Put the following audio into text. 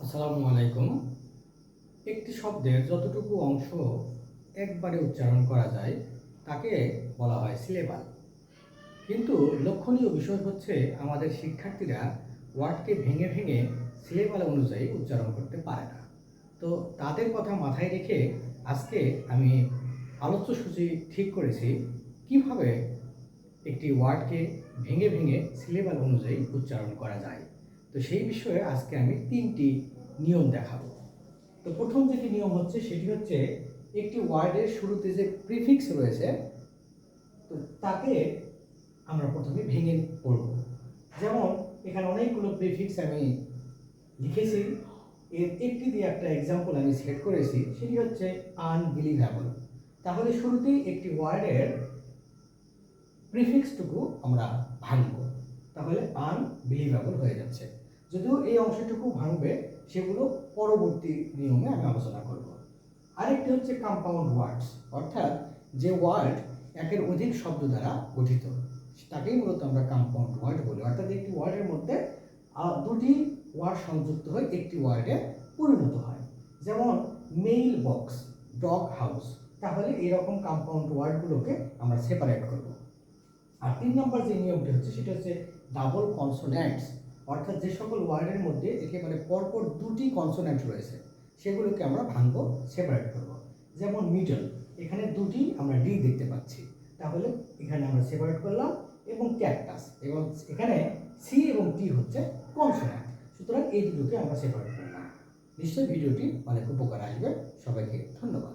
আসসালামু আলাইকুম। একটি শব্দের যতটুকু অংশ একবারে উচ্চারণ করা যায়, তাকে বলা হয় সিলেবাল কিন্তু লক্ষণীয় বিষয় হচ্ছে আমাদের শিক্ষার্থীরা ওয়ার্ডকে ভেঙে ভেঙে সিলেবাল অনুযায়ী উচ্চারণ করতে পারে না। তো তাদের কথা মাথায় রেখে আজকে আমি আলোচ্য সূচি ঠিক করেছি কীভাবে একটি ওয়ার্ডকে ভেঙে ভেঙে সিলেবাল অনুযায়ী উচ্চারণ করা যায়। তো সেই বিষয়ে আজকে আমি তিনটি নিয়ম দেখাবো। তো প্রথম যেটি নিয়ম হচ্ছে, সেটি হচ্ছে একটি ওয়ার্ডের শুরুতে যে প্রিফিক্স রয়েছে, তো তাকে আমরা প্রথমে ভেঙে পড়ব। যেমন, এখানে অনেকগুলো প্রিফিক্স আমি লিখেছি। এর একটি দিয়ে একটা এক্সাম্পল আমি সেট করেছি, সেটি হচ্ছে আনবিলিভেবল তাহলে শুরুতেই একটি ওয়ার্ডের প্রিফিক্সটুকু আমরা ভাঙব। তাহলে আনবিলিভেবল হয়ে যাচ্ছে। যদিও এই অংশটুকু ভাঙবে, সেগুলো পরবর্তী নিয়মে আমি আলোচনা করব। আরেকটি হচ্ছে কম্পাউন্ড ওয়ার্ডস অর্থাৎ যে ওয়ার্ড একের অধিক শব্দ দ্বারা গঠিত, তাকেই মূলত আমরা কম্পাউন্ড ওয়ার্ড বলি। অর্থাৎ একটি ওয়ার্ডের মধ্যে দুটি ওয়ার্ড সংযুক্ত হয়ে একটি ওয়ার্ডে পরিণত হয়। যেমন মেইল বক্স ডগ হাউস তাহলে এরকম কম্পাউন্ড ওয়ার্ডগুলোকে আমরা সেপারেট করব। আর তিন নম্বর যে নিয়মটি হচ্ছে, সেটা হচ্ছে ডাবল কনসোন্যান্টস অর্থাৎ যে সকল ওয়ার্ডের মধ্যে একেবারে পরপর দুটি কনসোন্যান্ট রয়েছে, সেগুলোকে আমরা ভাঙবো সেপারেট করব। যেমন মিডল এখানে দুটি আমরা ডি দেখতে পাচ্ছি। তাহলে এখানে আমরা সেপারেট করলাম এবং ক্যাকটাস এবং এখানে সি এবং টি হচ্ছে কনসোন্যান্ট সুতরাং এই দুটোকে আমরা সেপারেট করলাম। নিশ্চয়ই ভিডিওটি অনেক উপকার আসবে। সবাইকে ধন্যবাদ।